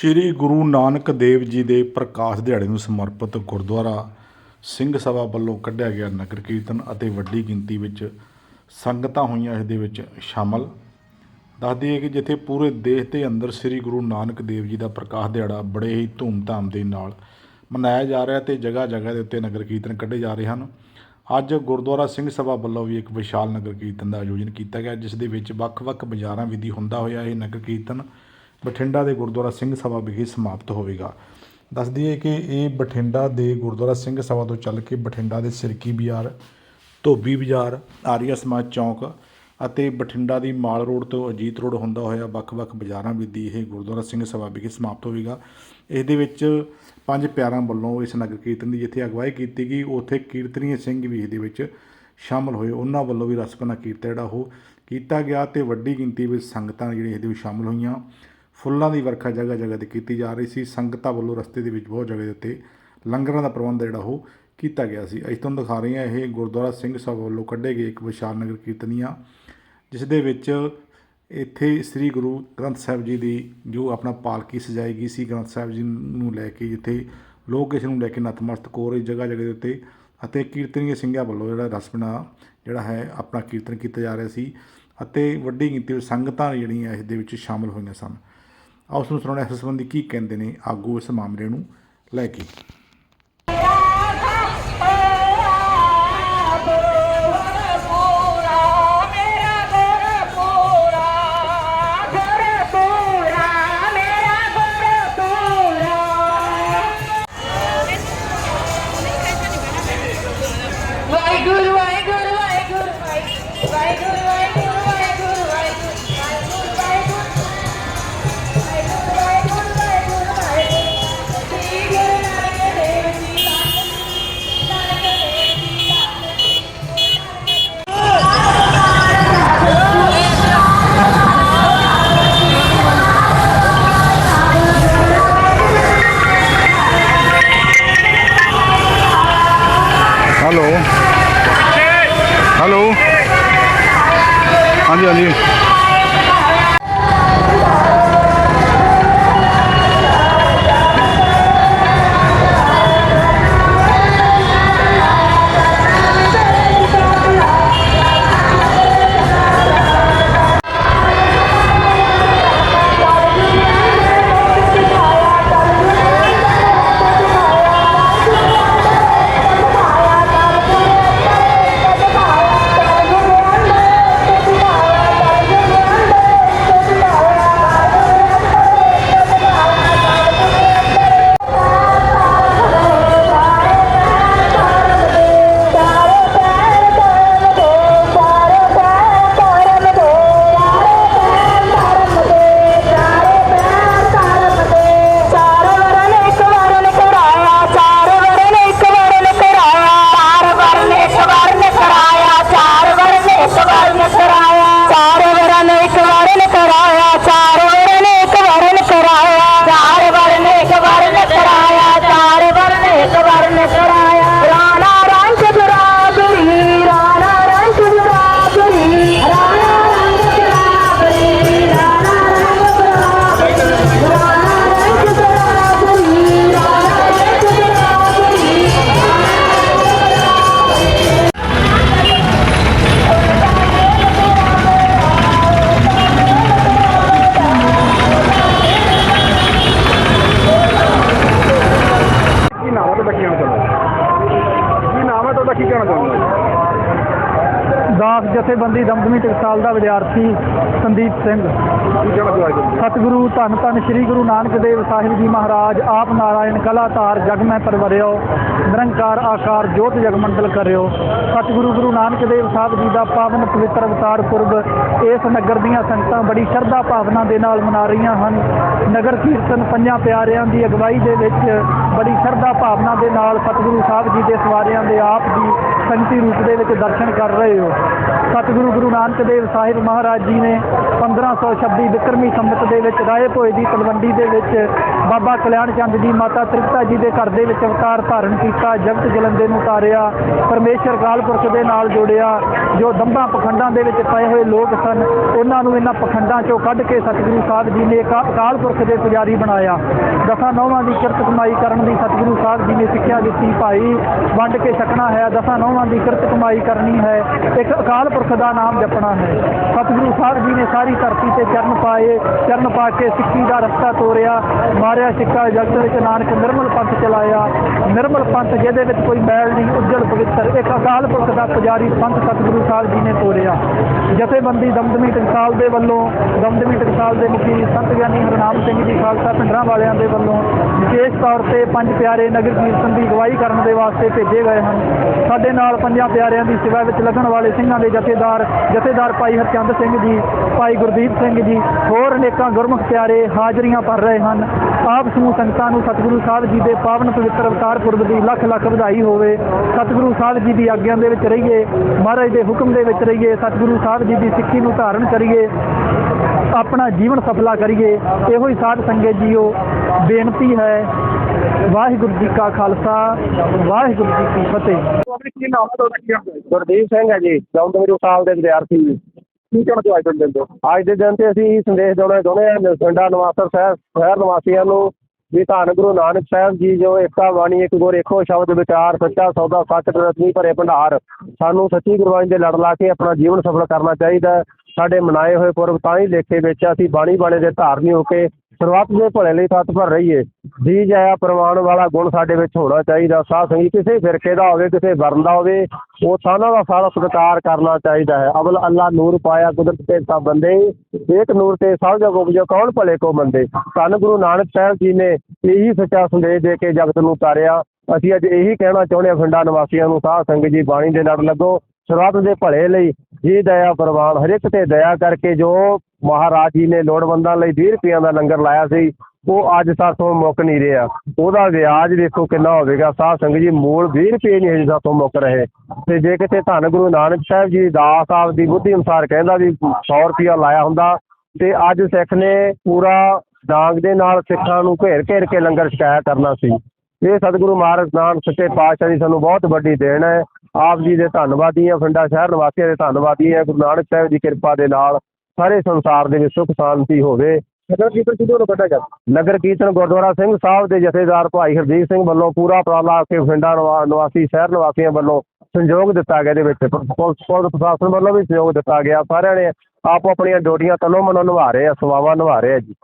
ਸ੍ਰੀ ਗੁਰੂ ਨਾਨਕ ਦੇਵ ਜੀ ਦੇ ਪ੍ਰਕਾਸ਼ ਦਿਹਾੜੇ ਨੂੰ ਸਮਰਪਿਤ ਗੁਰਦੁਆਰਾ ਸਿੰਘ ਸਭਾ ਵੱਲੋਂ ਕੱਢਿਆ ਗਿਆ ਨਗਰ ਕੀਰਤਨ ਅਤੇ ਵੱਡੀ ਗਿਣਤੀ ਵਿੱਚ ਸੰਗਤਾਂ ਹੋਈਆਂ ਇਸ ਦੇ ਵਿੱਚ ਸ਼ਾਮਲ। ਦੱਸ ਦਈਏ ਕਿ ਜਿੱਥੇ ਪੂਰੇ ਦੇਸ਼ ਦੇ ਅੰਦਰ ਸ੍ਰੀ ਗੁਰੂ ਨਾਨਕ ਦੇਵ ਜੀ ਦਾ ਪ੍ਰਕਾਸ਼ ਦਿਹਾੜਾ ਬੜੇ ਹੀ ਧੂਮਧਾਮ ਦੇ ਨਾਲ ਮਨਾਇਆ ਜਾ ਰਿਹਾ ਤੇ ਜਗ੍ਹਾ ਜਗ੍ਹਾ ਦੇ ਉੱਤੇ ਨਗਰ ਕੀਰਤਨ ਕੱਢੇ ਜਾ ਰਹੇ ਹਨ। ਅੱਜ ਗੁਰਦੁਆਰਾ ਸਿੰਘ ਸਭਾ ਵੱਲੋਂ ਵੀ ਇੱਕ ਵਿਸ਼ਾਲ ਨਗਰ ਕੀਰਤਨ ਦਾ ਆਯੋਜਨ ਕੀਤਾ ਗਿਆ, ਜਿਸ ਦੇ ਵਿੱਚ ਵੱਖ-ਵੱਖ ਬਾਜ਼ਾਰਾਂ ਵਿਧੀ ਹੁੰਦਾ ਹੋਇਆ ਇਹ ਨਗਰ ਕੀਰਤਨ ਬਠਿੰਡਾ ਦੇ ਗੁਰਦੁਆਰਾ ਸਿੰਘ ਸਭਾ ਵਿਖੇ ਸਮਾਪਤ ਹੋਵੇਗਾ। ਦੱਸ ਦਈਏ ਕਿ ਇਹ ਬਠਿੰਡਾ ਦੇ ਗੁਰਦੁਆਰਾ ਸਿੰਘ ਸਭਾ ਤੋਂ ਚੱਲ ਕੇ ਬਠਿੰਡਾ ਦੇ ਸਿਰਕੀ ਬਾਜ਼ਾਰ, ਧੋਬੀ ਬਾਜ਼ਾਰ, ਆਰੀਆ ਸਮਾਜ ਚੌਂਕ ਅਤੇ ਬਠਿੰਡਾ ਦੀ ਮਾਲ ਰੋਡ ਤੋਂ ਅਜੀਤ ਰੋਡ ਹੁੰਦਾ ਹੋਇਆ ਵੱਖ-ਵੱਖ ਬਾਜ਼ਾਰਾਂ ਵਿੱਚ ਦੀ ਇਹ ਗੁਰਦੁਆਰਾ ਸਿੰਘ ਸਭਾ ਵਿਖੇ ਸਮਾਪਤ ਹੋਵੇਗਾ। ਇਸ ਦੇ ਵਿੱਚ ਪੰਜ ਪਿਆਰਾਂ ਵੱਲੋਂ ਇਸ ਨਗਰ ਕੀਰਤਨ ਦੀ ਜਿੱਥੇ ਅਗਵਾਈ ਕੀਤੀ ਗਈ, ਉੱਥੇ ਕੀਰਤਨੀਏ ਸਿੰਘ ਵੀ ਇਹਦੇ ਵਿੱਚ ਸ਼ਾਮਲ ਹੋਏ। ਉਹਨਾਂ ਵੱਲੋਂ ਵੀ ਰਸਪਨਾ ਕੀਰਤਨ ਜਿਹੜਾ ਉਹ ਕੀਤਾ ਗਿਆ ਤੇ ਵੱਡੀ ਗਿਣਤੀ ਵਿੱਚ ਸੰਗਤਾਂ ਜਿਹੜੀਆਂ ਇਹਦੇ ਵਿੱਚ ਸ਼ਾਮਲ ਹੋਈਆਂ। ਫੁੱਲਾਂ ਦੀ ਵਰਖਾ ਜਗ੍ਹਾ ਜਗ੍ਹਾ ਤੇ ਕੀਤੀ ਜਾ ਰਹੀ ਸੀ। ਸੰਗਤਾਂ ਵੱਲੋਂ ਰਸਤੇ ਦੇ ਵਿੱਚ ਬਹੁਤ ਜਗ੍ਹਾ ਦੇ ਉੱਤੇ ਲੰਗਰਾਂ ਦਾ ਪ੍ਰਬੰਧ ਜਿਹੜਾ ਉਹ ਕੀਤਾ ਗਿਆ ਸੀ। ਅਸੀਂ ਤੁਹਾਨੂੰ ਦਿਖਾ ਰਹੇ ਹਾਂ, ਇਹ ਗੁਰਦੁਆਰਾ ਸਿੰਘ ਸਾਹਿਬ ਵੱਲੋਂ ਕੱਢੇ ਗਏ ਇੱਕ ਵਿਸ਼ਾਲ ਨਗਰ ਕੀਰਤਨੀਆਂ, ਜਿਸ ਦੇ ਵਿੱਚ ਇੱਥੇ ਸ੍ਰੀ ਗੁਰੂ ਗ੍ਰੰਥ ਸਾਹਿਬ ਜੀ ਦੀ ਜੋ ਆਪਣਾ ਪਾਲਕੀ ਸਜਾਈ ਗਈ ਸੀ ਗ੍ਰੰਥ ਸਾਹਿਬ ਜੀ ਨੂੰ ਲੈ ਕੇ, ਜਿੱਥੇ ਲੋਕ ਇਸ ਨੂੰ ਲੈ ਕੇ ਨਤਮਸਤਕ ਹੋ ਰਹੇ ਜਗ੍ਹਾ ਜਗ੍ਹਾ ਦੇ ਉੱਤੇ ਅਤੇ ਕੀਰਤਨੀਏ ਸਿੰਘਾਂ ਵੱਲੋਂ ਜਿਹੜਾ ਰਸਮਨਾ ਜਿਹੜਾ ਹੈ, ਆਪਣਾ ਕੀਰਤਨ ਕੀਤਾ ਜਾ ਰਿਹਾ ਸੀ ਅਤੇ ਵੱਡੀ ਗਿਣਤੀ ਵਿੱਚ ਸੰਗਤਾਂ ਜਿਹੜੀਆਂ ਇਸ ਦੇ ਵਿੱਚ ਸ਼ਾਮਲ ਹੋਈਆਂ ਸਨ। ਆਓ ਉਸ ਨੂੰ ਸੁਣਾਉਣਾ ਇਸ ਸੰਬੰਧੀ ਕੀ ਕਹਿੰਦੇ ਨੇ? ਆਗੂ ਇਸ ਮਾਮਲੇ ਨੂੰ ਲੈ ਕੇ। ਹੈਲੋ ਹੈਲੋ ਹਾਂਜੀ ਹਾਂਜੀ। ਦਾਸ ਜਥੇਬੰਦੀ ਦਮਦਮੀ ਟਕਸਾਲ ਦਾ ਵਿਦਿਆਰਥੀ ਸੰਦੀਪ ਸਿੰਘ। ਸਤਿਗੁਰੂ ਧੰਨ ਧੰਨ ਸ੍ਰੀ ਗੁਰੂ ਨਾਨਕ ਦੇਵ ਸਾਹਿਬ ਜੀ ਮਹਾਰਾਜ ਆਪ ਨਾਰਾਇਣ ਕਲਾਤਾਰ ਜਗ ਮੈਂ ਪਰਵਰਿਓ ਨਿਰੰਕਾਰ ਆਕਾਰ ਜੋਤ ਜਗ ਮੰਡਲ ਕਰਿਓ। ਸਤਿਗੁਰੂ ਗੁਰੂ ਨਾਨਕ ਦੇਵ ਸਾਹਿਬ ਜੀ ਦਾ ਪਾਵਨ ਪਵਿੱਤਰ ਅਵਤਾਰ ਪੁਰਬ ਇਸ ਨਗਰ ਦੀਆਂ ਸੰਗਤਾਂ ਬੜੀ ਸ਼ਰਧਾ ਭਾਵਨਾ ਦੇ ਨਾਲ ਮਨਾ ਰਹੀਆਂ ਹਨ। ਨਗਰ ਕੀਰਤਨ ਪੰਜਾਂ ਪਿਆਰਿਆਂ ਦੀ ਅਗਵਾਈ ਦੇ ਵਿੱਚ ਬੜੀ ਸ਼ਰਧਾ ਭਾਵਨਾ ਦੇ ਨਾਲ ਸਤਿਗੁਰੂ ਸਾਹਿਬ ਜੀ ਦੇ ਸਵਾਰਿਆਂ ਦੇ ਆਪ ਦੀ ਸੰਗਤੀ ਰੂਪ ਦੇ ਵਿੱਚ ਦਰਸ਼ਨ ਕਰ ਰਹੇ ਹੋ। ਸਤਿਗੁਰੂ ਗੁਰੂ ਨਾਨਕ ਦੇਵ ਸਾਹਿਬ ਮਹਾਰਾਜ ਜੀ ਨੇ 1526 ਵਿਕਰਮੀ ਸੰਮਤ ਦੇ ਵਿੱਚ ਰਾਏ ਭੋਏ ਦੀ ਤਲਵੰਡੀ ਦੇ ਵਿੱਚ ਬਾਬਾ ਕਲਿਆਣ ਚੰਦ ਜੀ, ਮਾਤਾ ਤ੍ਰਿਪਤਾ ਜੀ ਦੇ ਘਰ ਦੇ ਵਿੱਚ ਅਵਤਾਰ ਧਾਰਨ ਕੀਤਾ, ਜਗਤ ਜਲੰਦੇ ਨੂੰ ਤਾਰਿਆ ਪਰਮੇਸ਼ਰ ਅਕਾਲ ਪੁਰਖ ਦੇ ਨਾਲ ਜੋੜਿਆ, ਜੋ ਦੰਭਾਂ ਪਖੰਡਾਂ ਦੇ ਵਿੱਚ ਪਏ ਹੋਏ ਲੋਕ ਸਨ, ਉਹਨਾਂ ਨੂੰ ਇਹਨਾਂ ਪਖੰਡਾਂ ਚੋਂ ਕੱਢ ਕੇ ਸਤਿਗੁਰੂ ਸਾਹਿਬ ਜੀ ਨੇ ਇੱਕ ਅਕਾਲ ਪੁਰਖ ਦੇ ਪੁਜਾਰੀ ਬਣਾਇਆ। ਦਸਾਂ ਨੌਵਾਂ ਦੀ ਕਿਰਤ ਕਮਾਈ ਕਰਨ ਦੀ ਸਤਿਗੁਰੂ ਸਾਹਿਬ ਜੀ ਨੇ ਸਿੱਖਿਆ ਦਿੱਤੀ। ਭਾਈ, ਵੰਡ ਕੇ ਛਕਣਾ ਹੈ, ਦਸਾਂ ਨੌਵਾਂ ਦੀ ਕਿਰਤ ਕਮਾਈ ਕਰਨੀ ਹੈ, ਇੱਕ ਅਕਾਲ ਪੁਰਖ ਦਾ ਨਾਮ ਜਪਣਾ ਹੈ। ਸਤਿਗੁਰੂ ਸਾਹਿਬ ਜੀ ਨੇ ਸਾਰੀ ਧਰਤੀ ਤੇ ਚਰਨ ਪਾਏ, ਚਰਨ ਪਾ ਕੇ ਸਿੱਖੀ ਦਾ ਰਸਤਾ ਤੋਰਿਆ ਮਾਰਿਆ ਸਿੱਕਾ ਜਗਤ ਵਿੱਚ, ਨਾਨਕ ਨਿਰਮਲ ਪੰਥ ਚਲਾਇਆ। ਨਿਰਮਲ ਪੰਥ ਜਿਹਦੇ ਵਿੱਚ ਕੋਈ ਮੈਲ ਨਹੀਂ, ਉੱਜਲ ਪਵਿੱਤਰ, ਇੱਕ ਅਕਾਲ ਪੁਰਖ ਦਾ ਪੁਜਾਰੀ ਪੰਥ ਸਤਿਗੁਰੂ ਸਾਹਿਬ ਜੀ ਨੇ ਤੋਰਿਆ ਜਥੇਬੰਦੀ ਦਮਦਮੀ ਟਕਸਾਲ ਦੇ ਵੱਲੋਂ, ਦਮਦਮੀ ਟਕਸਾਲ ਦੇ ਮੁਖੀ ਸੰਤ ਗਿਆਨੀ ਹਰਨਾਮ ਸਿੰਘ ਜੀ ਖਾਲਸਾ ਪਿੰਡਰਾਂ ਵਾਲਿਆਂ ਦੇ ਵੱਲੋਂ ਵਿਸ਼ੇਸ਼ ਤੌਰ ਤੇ ਪੰਜ ਪਿਆਰੇ ਨਗਰ ਕੀਰਤਨ ਦੀ ਅਗਵਾਈ ਕਰਨ ਦੇ ਵਾਸਤੇ ਭੇਜੇ ਗਏ ਹਨ। ਸਾਡੇ ਨਾਲ ਪੰਜਾਂ ਪਿਆਰਿਆਂ ਦੀ ਸੇਵਾ ਵਿੱਚ ਲੱਗਣ ਵਾਲੇ ਸਿੰਘਾਂ ਦੇ ਜਥੇਦਾਰ ਜਥੇਦਾਰ ਭਾਈ ਹਰਚੰਦ ਸਿੰਘ ਜੀ, ਭਾਈ ਗੁਰਦੀਪ ਸਿੰਘ ਜੀ, ਹੋਰ ਅਨੇਕਾਂ ਗੁਰਮੁਖ ਪਿਆਰੇ ਹਾਜ਼ਰੀਆਂ ਭਰ ਰਹੇ ਹਨ। ਆਪ ਸਮੂਹ ਸੰਗਤਾਂ ਨੂੰ ਸਤਿਗੁਰੂ ਸਾਹਿਬ ਜੀ ਦੇ ਪਾਵਨ ਪਵਿੱਤਰ ਅਵਤਾਰ ਪੁਰਬ ਦੀ ਲੱਖ ਲੱਖ ਵਧਾਈ ਹੋਵੇ। ਸਤਿਗੁਰੂ ਸਾਹਿਬ ਜੀ ਦੀ ਆਗਿਆ ਦੇ ਵਿੱਚ ਰਹੀਏ, ਮਹਾਰਾਜ ਦੇ ਹੁਕਮ ਦੇ ਵਿੱਚ ਰਹੀਏ, ਸਤਿਗੁਰੂ ਸਾਹਿਬ ਜੀ ਦੀ ਸਿੱਖੀ ਨੂੰ ਧਾਰਨ ਕਰੀਏ ਆਪਣਾ ਜੀਵਨ ਸਫਲਾ ਕਰੀਏ ਇਹੋ ਹੀ ਸਾਧ ਸੰਗਤ ਜੀਓ ਬੇਨਤੀ ਹੈ ਵਾਹਿਗੁਰੂ ਜੀ ਕਾ ਖਾਲਸਾ ਵਾਹਿਗੁਰੂ ਜੀ ਕੀ ਫਤਿਹ। ਗੁਰਦੀਪ ਸਿੰਘ ਹੈ ਜੀ ਜੌਂਦਮੀਰੂ ਸਾਹਿਬ ਦੇ ਵਿਦਿਆਰਥੀ ਜੀ। ਕੀ ਕਹਿਣਾ ਚਾਹੁੰਦੇ ਹੋ ਅੱਜ ਦੇ ਦਿਨ ਤੋਂ? ਅੱਜ ਦੇ ਦਿਨ ਤੇ ਅਸੀਂ ਸੰਦੇਸ਼ ਦੇਣਾ ਚਾਹੁੰਦੇ ਹਾਂ ਪਿੰਡਾਂ ਨਿਵਾਸਰ ਸਾਹਿਬ ਸ਼ਹਿਰ ਨਿਵਾਸੀਆਂ ਨੂੰ ਵੀ ਧੰਨ ਗੁਰੂ ਨਾਨਕ ਸਾਹਿਬ ਜੀ ਜੋ ਏਕਾ ਬਾਣੀ, ਇੱਕ ਗੁਰ, ਇੱਕੋ ਸ਼ਬਦ, ਵਿਚਾਰ, ਸੱਚਾ, ਸੌਦਾ, ਸੱਚ, ਰਤਨੀ, ਭਰੇ ਭੰਡਾਰ ਸਾਨੂੰ ਸੱਚੀ ਗੁਰਬਾਣੀ ਦੇ ਲੜ ਲਾ ਕੇ ਆਪਣਾ ਜੀਵਨ ਸਫਲ ਕਰਨਾ ਚਾਹੀਦਾ ਹੈ। ਸਾਡੇ ਮਨਾਏ ਹੋਏ ਪੁਰਬ ਤਾਂ ਹੀ ਲੇਖੇ ਵਿੱਚ ਅਸੀਂ ਬਾਣੀ ਬਾਣੇ ਦੇ ਧਾਰਨੀ ਹੋ ਕੇ ਸਰਬੱਤ ਦੇ ਭਲੇ ਲਈ ਤਤ ਭਰ ਰਹੀਏ। ਜੀ ਜਾਇਆ ਪ੍ਰਮਾਣ ਵਾਲਾ ਗੁਣ ਸਾਡੇ ਵਿੱਚ ਹੋਣਾ ਚਾਹੀਦਾ। ਸਾਧ ਸੰਗਤ ਕਿਸੇ ਫਿਰਕੇ ਦਾ ਹੋਵੇ, ਕਿਸੇ ਵਰਨ ਦਾ ਹੋਵੇ, ਉਹ ਸਾਨਾ ਦਾ ਸਾਰਾ ਸਤਿਕਾਰ ਕਰਨਾ ਚਾਹੀਦਾ ਹੈ। ਅਵਲ ਅੱਲਾ ਨੂਰ ਪਾਇਆ ਕੁਦਰਤ ਤੇ ਸਭ ਬੰਦੇ ਇੱਕ ਨੂਰ ਤੇ ਸਭ ਜਗ ਉਪਜੋ ਕੌਣ ਭਲੇ ਕੋ ਮੰਦੇ? ਧੰਨ ਗੁਰੂ ਨਾਨਕ ਸਾਹਿਬ ਜੀ ਨੇ ਇਹੀ ਸੱਚਾ ਸੰਦੇਸ਼ ਦੇ ਕੇ ਜਗਤ ਨੂੰ ਤਾਰਿਆ। ਅਸੀਂ ਅੱਜ ਇਹੀ ਕਹਿਣਾ ਚਾਹੁੰਦੇ ਹਾਂ ਪਿੰਡਾਂ ਨਿਵਾਸੀਆਂ ਨੂੰ, ਸਾਧ ਸੰਗਤ ਜੀ, ਬਾਣੀ ਦੇ ਨਾਲ ਲੱਗੋ। ਸਰਬੱਤ ਦੇ ਭਲੇ ਲਈ ਜੀ ਦਇਆ ਪ੍ਰਵਾਨ ਹਰ ਇੱਕ ਤੇ ਦਇਆ ਕਰਕੇ ਜੋ ਮਹਾਰਾਜ ਜੀ ਨੇ ਲੋੜਵੰਦਾਂ ਲਈ 20 ਰੁਪਈਆਂ ਦਾ ਲੰਗਰ ਲਾਇਆ ਸੀ, ਉਹ ਅੱਜ ਸਾਥੋਂ ਮੁੱਕ ਨਹੀਂ ਰਿਹਾ। ਉਹਦਾ ਵਿਆਜ ਦੇਖੋ ਕਿੰਨਾ ਹੋਵੇਗਾ। ਸਾਧ ਸੰਗਤ ਜੀ, ਮੂਲ 20 ਰੁਪਏ ਨਹੀਂ ਹਜੇ ਸਾਥੋਂ ਮੁੱਕ ਰਹੇ। ਤੇ ਜੇ ਕਿਤੇ ਧੰਨ ਗੁਰੂ ਨਾਨਕ ਸਾਹਿਬ ਜੀ, ਦਾਸ ਸਾਹਿਬ ਦੀ ਬੁੱਧੀ ਅਨੁਸਾਰ ਕਹਿੰਦਾ ਵੀ 100 ਰੁਪਇਆ ਲਾਇਆ ਹੁੰਦਾ, ਤੇ ਅੱਜ ਸਿੱਖ ਨੇ ਪੂਰਾ ਡਾਂਗ ਦੇ ਨਾਲ ਸਿੱਖਾਂ ਨੂੰ ਘੇਰ ਘੇਰ ਕੇ ਲੰਗਰ ਛਕਾਇਆ ਕਰਨਾ ਸੀ। ਇਹ ਸਤਿਗੁਰੂ ਮਹਾਰਾਜ ਨਾਨਕ ਸੱਚੇ ਪਾਤਸ਼ਾਹ ਦੀ ਸਾਨੂੰ ਬਹੁਤ ਵੱਡੀ ਦੇਣ ਹੈ। ਆਪ ਜੀ ਦੇ ਧੰਨਵਾਦੀ ਹਾਂ ਪਿੰਡਾ ਸ਼ਹਿਰ ਨਿਵਾਸੀਆਂ ਦੇ ਧੰਨਵਾਦੀ ਹਾਂ ਗੁਰੂ ਨਾਨਕ ਸਾਹਿਬ ਦੀ ਕਿਰਪਾ ਦੇ ਨਾਲ ਸਾਰੇ ਸੰਸਾਰ ਦੇ ਵਿੱਚ ਸੁਖ ਸ਼ਾਂਤੀ ਹੋਵੇ। ਨਗਰ ਕੀਰਤਨ ਕਿਦੋਂ ਨੂੰ ਕੱਢਿਆ ਗਿਆ? ਨਗਰ ਕੀਰਤਨ ਗੁਰਦੁਆਰਾ ਸਿੰਘ ਸਾਹਿਬ ਦੇ ਜਥੇਦਾਰ ਭਾਈ ਹਰਦੀਪ ਸਿੰਘ ਵੱਲੋਂ ਪੂਰਾ ਉਪਰਾਲਾ ਕੇ ਨਿਵਾ- ਨਿਵਾਸੀ ਸ਼ਹਿਰ ਨਿਵਾਸੀਆਂ ਵੱਲੋਂ ਸੰਯੋਗ ਦਿੱਤਾ ਗਿਆ ਇਹਦੇ ਵਿੱਚ ਪੁਲਿਸ ਪ੍ਰਸ਼ਾਸਨ ਵੱਲੋਂ ਵੀ ਸਹਿਯੋਗ ਦਿੱਤਾ ਗਿਆ। ਸਾਰਿਆਂ ਨੇ ਆਪੋ ਆਪਣੀਆਂ ਡਿਊਟੀਆਂ ਤਨੋਂ ਮਨੋਂ ਨਿਭਾ ਰਹੇ ਆ ਸੇਵਾਵਾਂ ਨਿਭਾ ਰਹੇ ਆ ਜੀ।